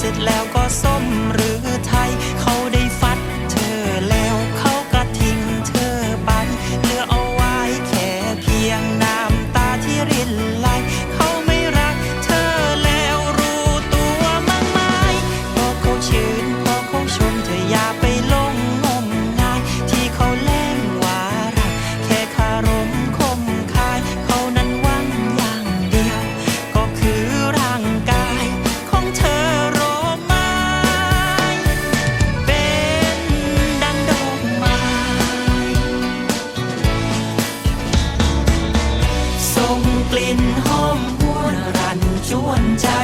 เสร็จแล้วก็ส้มหรือท ชวนใจ